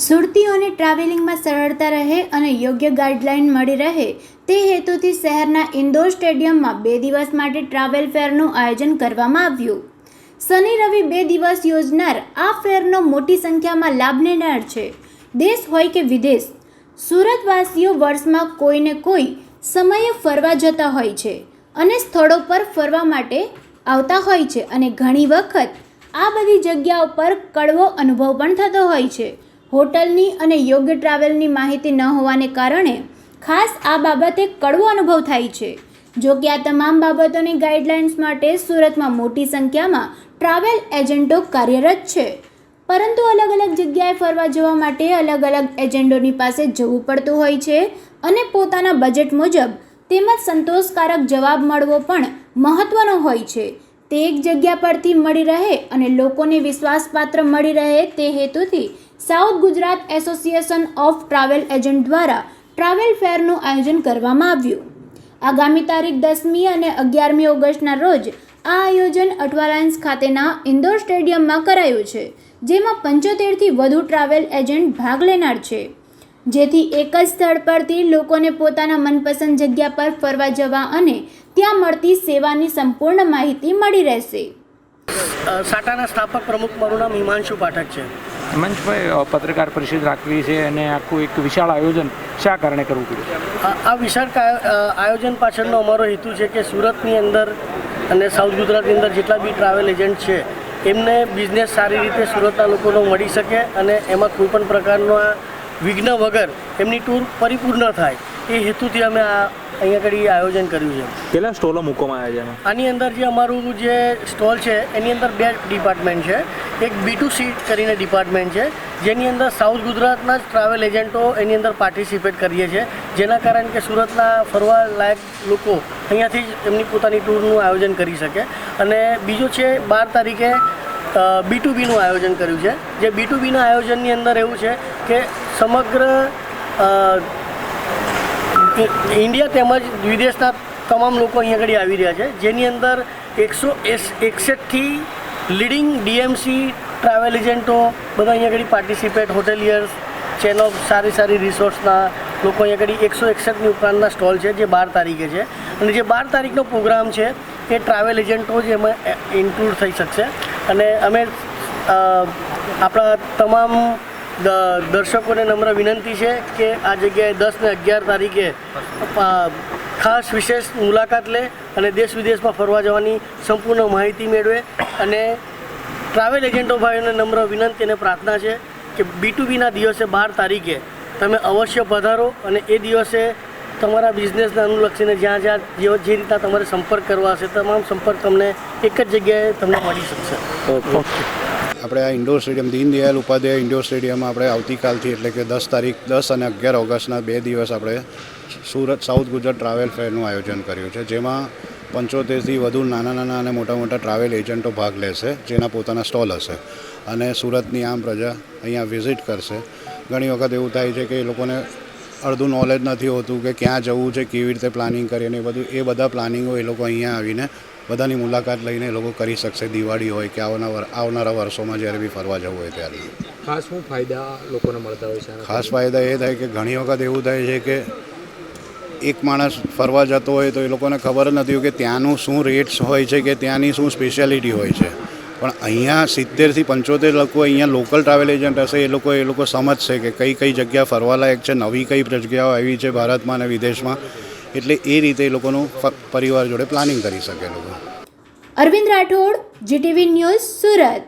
સુરતીઓને ટ્રાવેલિંગમાં સરળતા રહે અને યોગ્ય ગાઈડલાઇન મળી રહે, તે હેતુથી શહેરના ઇન્દોર સ્ટેડિયમમાં બે દિવસ માટે ટ્રાવેલ ફેરનું આયોજન કરવામાં આવ્યું. શનિ રવિ બે દિવસ યોજનાર આ ફેરનો મોટી સંખ્યામાં લાભ લેનાર છે. દેશ હોય કે વિદેશ, સુરતવાસીઓ વર્ષમાં કોઈને કોઈ સમયે ફરવા જતા હોય છે અને સ્થળો પર ફરવા માટે આવતા હોય છે અને ઘણી વખત આ બધી જગ્યાઓ પર કડવો અનુભવ પણ થતો હોય છે. હોટલની અને યોગ્ય ટ્રાવેલની માહિતી ન હોવાને કારણે ખાસ આ બાબતે કડવો અનુભવ થાય છે. જો કે આ તમામ બાબતોની ગાઈડલાઇન્સ માટે સુરતમાં મોટી સંખ્યામાં ટ્રાવેલ એજન્ટો કાર્યરત છે. પરંતુ અલગ અલગ જગ્યાએ ફરવા જવા માટે અલગ અલગ એજન્ટોની પાસે જવું પડતું હોય છે અને પોતાના બજેટ મુજબ તેમજ સંતોષકારક જવાબ મળવો પણ મહત્ત્વનો હોય છે. તે એક જગ્યા પરથી મળી રહે અને લોકોને વિશ્વાસપાત્ર મળી રહે તે હેતુથી south Gujarat association of travel agent દ્વારા ટ્રાવેલ ફેરનું આયોજન કરવામાં આવ્યું. આગામી તારીખ દસમી અને અગિયારમી ઓગસ્ટના રોજ આ આયોજન અઠવાલાઇન્સ ખાતેના ઇન્દોર સ્ટેડિયમમાં કરાયું છે, જેમાં પંચોતેરથી વધુ ટ્રાવેલ એજન્ટ ભાગ લેનાર છે. જેથી એક જ સ્થળ પરથી લોકોને પોતાના મનપસંદ જગ્યા પર ફરવા જવા અને ત્યાં મળતી સેવાની સંપૂર્ણ માહિતી મળી રહેશે. સાટાના સ્થાપક પ્રમુખ મારું નામ હિમાંશુ પાઠક છે. હિમાંશુભાઈ પત્રકાર પરિષદ રાખવી છે અને આખું એક વિશાળ આયોજન શા કારણે કરવું પડ્યું? આ વિશાળ આયોજન પાછળનો અમારો હેતુ છે કે સુરતની અંદર અને સાઉથ ગુજરાતની અંદર જેટલા બી ટ્રાવેલ એજન્ટ છે એમને બિઝનેસ સારી રીતે સુરતના લોકોનો મળી શકે અને એમાં કોઈપણ પ્રકારના વિઘ્ન વગર એમની ટૂર પરિપૂર્ણ થાય એ હેતુથી અમે આ અહીંયા આગળ આયોજન કર્યું છે. કેટલા સ્ટોલો મૂકવામાં આવ્યા છે આની અંદર જે અમારું જે સ્ટોલ છે એની અંદર બે ડિપાર્ટમેન્ટ છે. એક બી ટુ સી કરીને ડિપાર્ટમેન્ટ છે જેની અંદર સાઉથ ગુજરાતના જ ટ્રાવેલ એજન્ટો એની અંદર પાર્ટિસિપેટ કરીએ છીએ. જેના કારણે કે સુરતના ફરવા લાયક લોકો અહીંયાથી જ એમની પોતાની ટૂરનું આયોજન કરી શકે. અને બીજું છે બાર તારીખે બી ટુ બીનું આયોજન કર્યું છે. જે બી ટુ બીના આયોજનની અંદર એવું છે કે સમગ્ર ઇન્ડિયા તેમજ વિદેશના તમામ લોકો અહીંયા આગળ આવી રહ્યા છે. જેની અંદર એકસો એકસઠથી લીડિંગ ડીએમસી ટ્રાવેલ એજન્ટો બધા અહીંયા આગળ પાર્ટિસિપેટ હોટેલિયર્સ ચેન ઓફ સારી સારી રિસોર્ટ્સના લોકો અહીંયા આગળ એકસો એકસઠની ઉપરાંતના સ્ટોલ છે, જે બાર તારીખે છે. અને જે બાર તારીખનો પ્રોગ્રામ છે, એ ટ્રાવેલ એજન્ટો જ એમાં ઇન્ક્લુડ થઈ શકશે. અને અમે આપણા તમામ દર્શકોને નમ્ર વિનંતી છે કે આ જગ્યાએ દસ ને અગિયાર તારીખે ખાસ વિશેષ મુલાકાત લે અને દેશ વિદેશમાં ફરવા જવાની સંપૂર્ણ માહિતી મેળવે અને ટ્રાવેલ એજન્ટો ભાઈઓને નમ્ર વિનંતી અને પ્રાર્થના છે કે બી દિવસે બાર તારીખે તમે અવશ્ય પધારો અને એ દિવસે તમારા બિઝનેસને અનુલક્ષીને જ્યાં જ્યાં જે જે રીતના તમારે સંપર્ક કરવા હશે, તમામ સંપર્ક તમને એક જ જગ્યાએ તમને મળી શકશે. આપણે આ indoor stadium, Deendayal Upadhyay indoor સ્ટેડિયમમાં આપણે આવતીકાલથી એટલે કે દસ તારીખ, દસ અને અગિયાર ઓગસ્ટના બે દિવસ આપણે સુરત, સાઉથ ગુજરાત ટ્રાવેલ ફેરનું આયોજન કર્યું છે, જેમાં પંચોતેરથી વધુ નાના નાના અને મોટા મોટા ટ્રાવેલ એજન્ટો ભાગ લેશે, જેના પોતાના સ્ટોલ હશે. અને સુરતની આમ પ્રજા અહીંયા વિઝિટ કરશે. ઘણી વખત એવું થાય છે કે એ લોકોને અડધું નોલેજ નથી હોતું કે ક્યાં જવું છે કેવી રીતે પ્લાનિંગ કરીએ ને એ બધું એ બધા પ્લાનિંગો એ લોકો અહીંયા આવીને બધાની મુલાકાત લઈને એ લોકો કરી શકશે. દિવાળી હોય કે આવનાર આવનારા વર્ષોમાં જ્યારે બી ફરવા જવું હોય ત્યારે. ખાસ શું ફાયદા લોકોને મળતા હોય છે ખાસ ફાયદા એ થાય કે ઘણી વખત એવું થાય છે કે એક માણસ ફરવા જતો હોય તો એ લોકોને ખબર જ નથી હોય કે ત્યાંનું શું રેટ્સ હોય છે કે ત્યાંની શું સ્પેશિયાલિટી હોય છે. પણ અહીંયા સિત્તેરથી પંચોતેર લોકો અહીંયા લોકલ ટ્રાવેલ એજન્ટ હશે, એ લોકો એ લોકો સમજશે કે કઈ કઈ જગ્યા ફરવાલાયક છે, નવી કઈ જગ્યાઓ આવી છે ભારતમાં અને વિદેશમાં. એટલે એ રીતે એ લોકોનું પરિવાર જોડે પ્લાનિંગ કરી શકે લોકો. Arvind Rathod GTV news Surat.